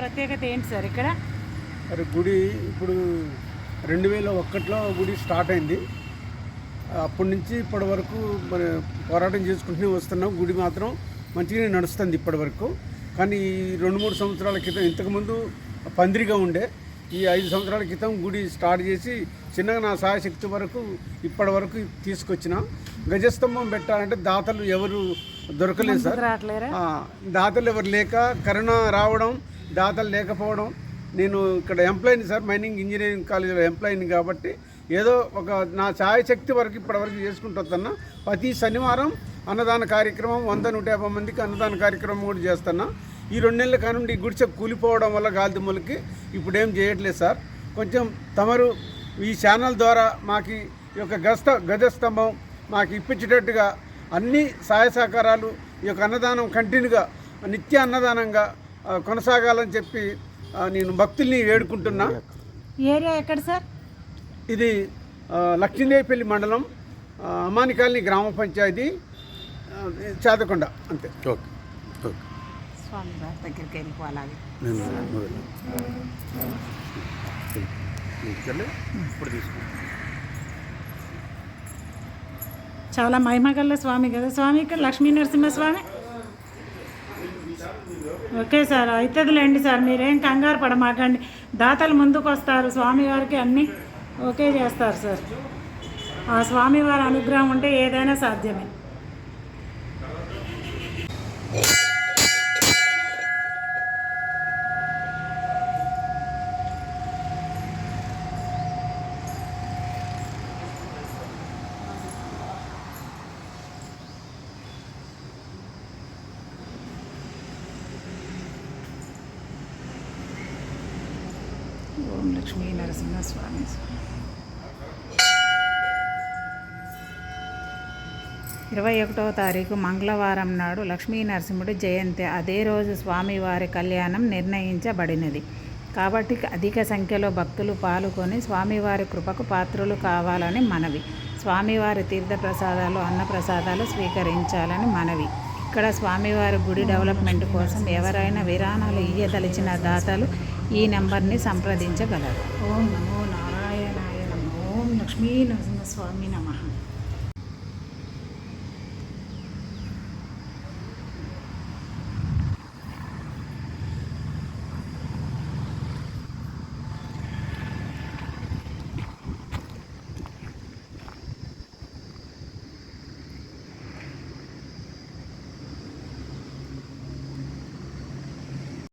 ప్రత్యేకత ఏంటి సార్ ఇక్కడ? మరి గుడి ఇప్పుడు రెండు వేల ఒకటిలో గుడి స్టార్ట్ అయింది. అప్పటి నుంచి ఇప్పటి వరకు మరి పోరాటం చేసుకుంటూనే వస్తున్నాం. గుడి మాత్రం మంచిగానే నడుస్తుంది ఇప్పటి వరకు. కానీ ఈ రెండు మూడు సంవత్సరాల క్రితం ఇంతకుముందు పందిరిగా ఉండే ఈ ఐదు సంవత్సరాల క్రితం గుడి స్టార్ట్ చేసి చిన్నగా నా సాయశక్తి వరకు ఇప్పటి వరకు తీసుకొచ్చిన. గజస్తంభం పెట్టాలంటే దాతలు ఎవరు దొరకలేదు సార్. దాతలు ఎవరు లేక కరోనా రావడం దాతలు లేకపోవడం నేను ఇక్కడ ఎంప్లాయిని సార్ మైనింగ్ ఇంజనీరింగ్ కాలేజీలో ఎంప్లాయిని కాబట్టి ఏదో ఒక నా ఛాయశక్తి వరకు ఇప్పటివరకు చేసుకుంటూ ప్రతి శనివారం అన్నదాన కార్యక్రమం వంద నూట యాభై మందికి అన్నదాన కార్యక్రమం కూడా చేస్తున్నా. ఈ రెండు నెలల కానుండి ఈ గుడిసె కూలిపోవడం వల్ల గాలిదుమ్మలకి ఇప్పుడు ఏం చేయట్లేదు సార్. కొంచెం తమరు ఈ ఛానల్ ద్వారా మాకు ఈ యొక్క గస్త గజస్తంభం మాకు ఇప్పించేటట్టుగా అన్ని సహాయ సహకారాలు ఈ యొక్క అన్నదానం కంటిన్యూగా నిత్య అన్నదానంగా కొనసాగాలని చెప్పి నేను భక్తుల్ని వేడుకుంటున్నా. ఏరియా ఎక్కడ సార్? ఇది లక్ష్మీదేవిపల్లి మండలం ఆ, అమాని కాలనీ గ్రామ పంచాయతీ ఆ, చేదకొండ అంతే. Okay okay. స్వామి వారి దగ్గరికి వెళ్ళిపోవాలి చాలా మహిమగల్ల స్వామి కదా స్వామి? ఇక్కడ లక్ష్మీ నరసింహస్వామి? ఓకే సార్ అవుతుందిలేండి సార్ మీరేం కంగారు పడమాకండి. దాతలు ముందుకు వస్తారు స్వామివారికి అన్నీ ఓకే చేస్తారు సార్. ఆ స్వామివారి అనుగ్రహం ఉంటే ఏదైనా సాధ్యమే. ఓం లక్ష్మీ నరసింహస్వామి. ఇరవై ఒకటవ తారీఖు మంగళవారం నాడు లక్ష్మీ నరసింహుడి జయంతి. అదే రోజు స్వామివారి కళ్యాణం నిర్ణయించబడినది. కాబట్టి అధిక సంఖ్యలో భక్తులు పాల్గొని స్వామివారి కృపకు పాత్రులు కావాలని మనవి. స్వామివారి తీర్థ ప్రసాదాలు అన్న ప్రసాదాలు స్వీకరించాలని మనవి. ఇక్కడ స్వామివారి గుడి డెవలప్మెంట్ కోసం ఎవరైనా విరాణాలు ఇయ్యదలిచిన దాతలు ఈ నెంబర్ని సంప్రదించగలరు. ఓం నమో నారాయణాయ నమో ఓం లక్ష్మీ నరసింహస్వామి నమ.